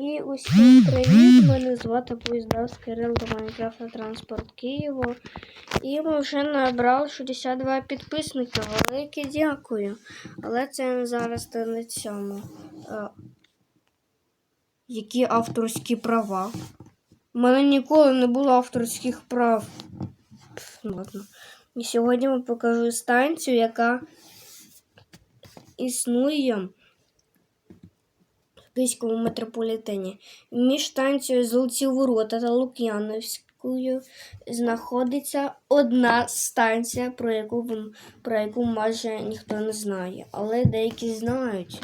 І усім привіт! Мене звати Поїздав Кирил до Майнкрафта Транспорт Києва. І ми вже набрали 62 підписники. Велике дякую. Але це зараз та на цьому. Які авторські права? У мене ніколи не було авторських прав. Пф, ну Ладно. І сьогодні я покажу станцію, яка існує Київському метрополітені. Між станцією Золоті Ворота та Лук'яновською знаходиться одна станція, про яку, про яку майже ніхто не знає. Але деякі знають.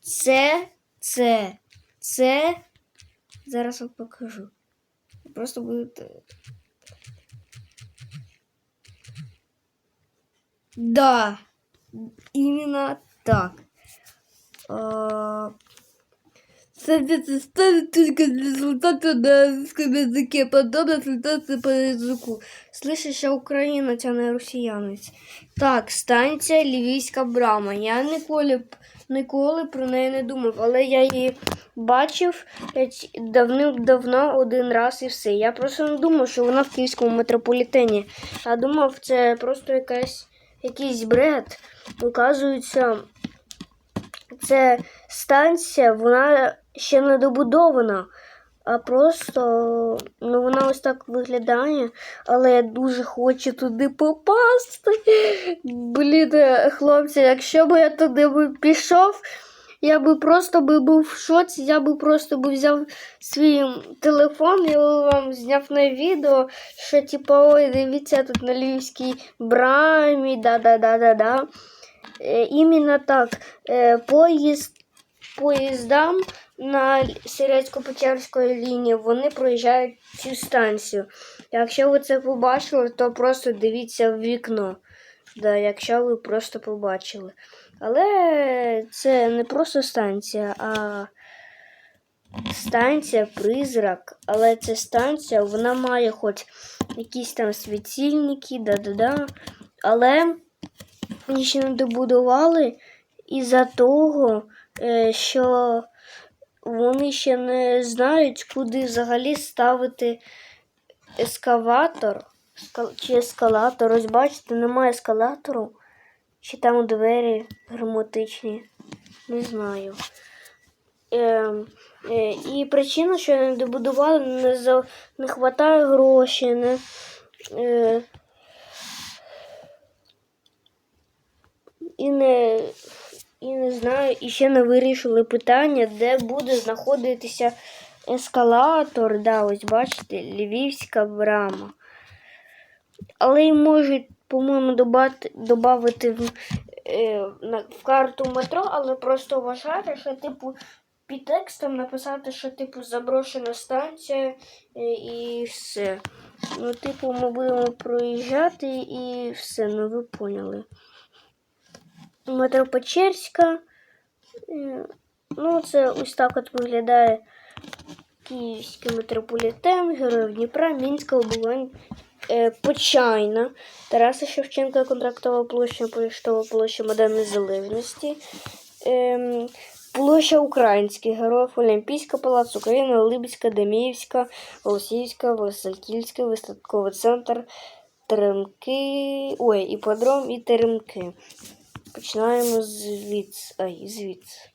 Це, це, це. Зараз вам покажу. Просто будете. Да, именно так. А, Ставится ставить только результаты на русском языке, потом результаты по языку. Слышиш, я українець, а не росіянець. Так, станція Львівська брама. Я ніколи, б- ніколи про неї не думав, але я її бачив е, ць- давним-давно один раз і все. Я просто не думав, що вона в київському метрополітені. Я думав, це просто якась, якийсь бред. Оказується, це станція, вона ще не добудована, а просто ну, вона ось так виглядає, але я дуже хочу туди попасти. Блін, хлопці, якщо б я туди пішов, я би просто би був в шоці, я би просто би взяв свій телефон і вам зняв на відео, що типу, ой, дивіться тут на львівській брамі, да-да-да-да-да. Е, Іменно так. Е, Поїзд, поїздам на Сірецько-Печерської лінії вони проїжджають цю станцію. Якщо ви це побачили, то просто дивіться в вікно. Да, якщо ви просто побачили. Але це не просто станція, а станція призрак. Але ця станція вона має хоч якісь там світильники, да-да-да. Але вони ще не добудували із-за того, е, що вони ще не знають, куди взагалі ставити ескаватор чи ескалатор. Ось бачите, немає ескалатору. Чи там двері герметичні. Не знаю. Е, е, і причина, що не добудували, не, за, не вистачає грошей. Не, е, і не, і не знаю, і ще не вирішили питання, де буде знаходитися ескалатор. Да, ось бачите, Львівська брама. Але й можуть, по-моєму, додати в, е, в карту метро, але просто вважати, що типу під текстом написати, що типу заброшена станція е, і все. Ну, типу, ми будемо проїжджати і все, ну ви поняли. Метро Печерська. Е, Ну, це ось так от виглядає Київський метрополітен, Героїв Дніпра, Мінська, Оболонь, е, Почайна, Тараса Шевченка, Контрактова площа, Поштова площа Майдан Незалежності, е, площа Українських Героїв, Олімпійська, Палац України, Либідська, Деміївська, Голосіївська, Високільська, Виставковий центр, Теремки, ой, іподром і Теремки. Починаємо звідси. Ай, звідси.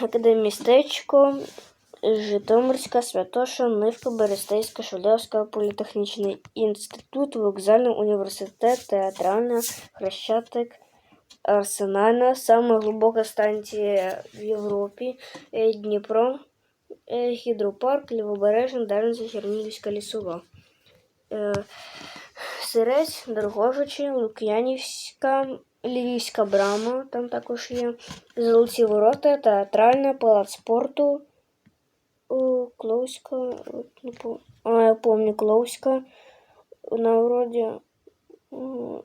Академістечко, Житомирська, Святоша, Нивка, Берестейська, Шулявська, Політехнічний інститут, вокзальний університет, театральна, Хрещатик, Арсенальна, сама глибока станція в Європі, е, Дніпро, е, Гідропарк, Лівобережна, Дарниця, Чернігівська лісова. Е, Сирець, Дорогожичі, Лук'янівська, Львівська брама, там також є. Золоті ворота, театральна, палац спорту. О, Кловська, от а, я пам'ятаю, Кловська. На вроді.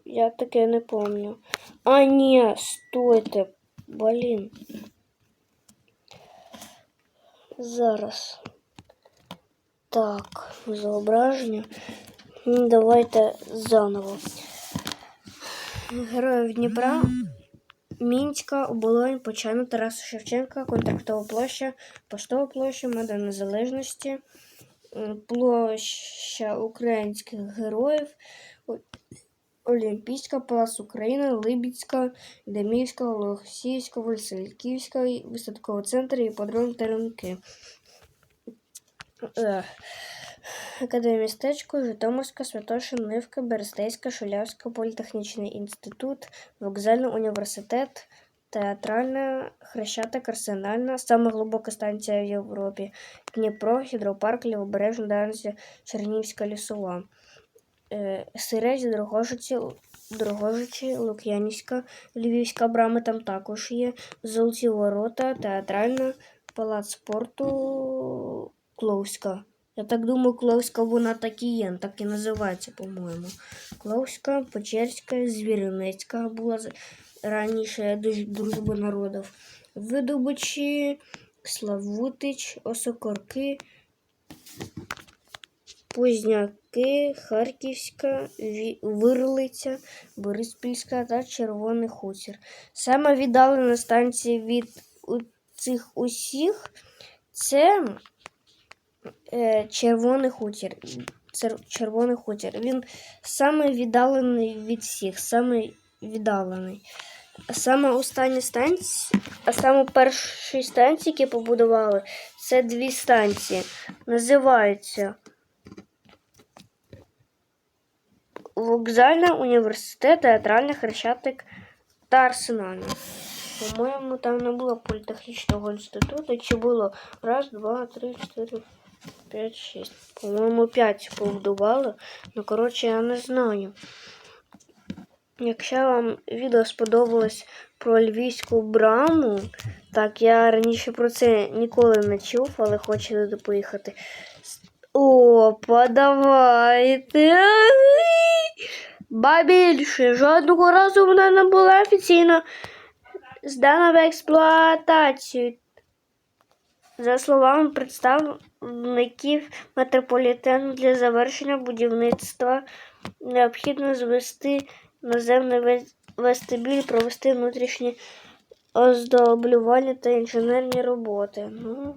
Я таке не пам'ятаю. А, ні, стойте. Блін. Зараз. Так, зображення. Ну, Давайте заново. Героїв Дніпра. Мінська, Оболонь, Почайна, Тараса Шевченка, Контрактова площа, Поштова площа, Майдан Незалежності, площа українських героїв, Олімпійська, Палац України, Либідська, Демівська, Олексіївська, Васильківська, висадковий центр і подром Теремки. Е, Академія містечко, Житомирська, Святошин, Нивка, Берестейська, Шулявська, Політехнічний інститут, Вокзальний університет, Театральна, Хрещатик, Арсенальна, саме глибока станція в Європі, Дніпро, Гідропарк, Лівобережна, Дарниця, Чернівська, Лісова, е, Сирець, Дрогожиці, Дрогожичі, Лук'янівська, Львівська брама там також є, Золоті ворота, Театральна, Палац спорту, Кловська. Я так думаю, Кловська вона так і є, так і називається, по-моєму. Кловська, Печерська, Звіринецька була раніше дружба народів. Видобичі, Славутич, Осокорки, Позняки, Харківська, Вирлиця, Бориспільська та Червоний Хутір. Саме віддалена станція від цих усіх це е, Червоний хутір. Червоний хутір. Він саме віддалений від всіх, саме віддалений. Саме останні станції, а саме перші станції, які побудували, це дві станції. Називаються Вокзальна, університет, театральний хрещатик та арсенальна. По-моєму, там не було політехнічного інституту. Чи було раз, два, три, чотири, п'ять, шість. По-моєму, п'ять побудували. Ну, коротше, я не знаю. Якщо вам відео сподобалось про львівську браму, так я раніше про це ніколи не чув, але хочу туди поїхати. Опа, давайте. Ба більше, жодного разу вона не була офіційно здана в експлуатацію. За словами представників метрополітену для завершення будівництва необхідно звести наземний вес- вестибюль, провести внутрішні оздоблювання та інженерні роботи. Ну,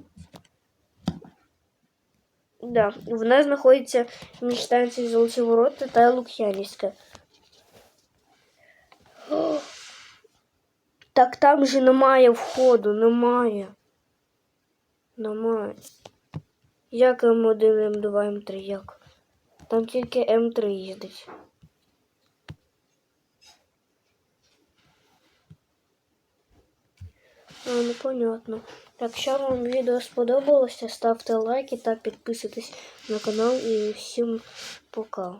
да. Вона знаходиться між станцією Золоті Ворота та Лук'янівська. Так там же немає входу, немає. Немає. Як М1, М2, М3, як? Там тільки М3 їздить. А, ну понятно. Якщо вам відео сподобалося, ставте лайки та підписуйтесь на канал і всім пока.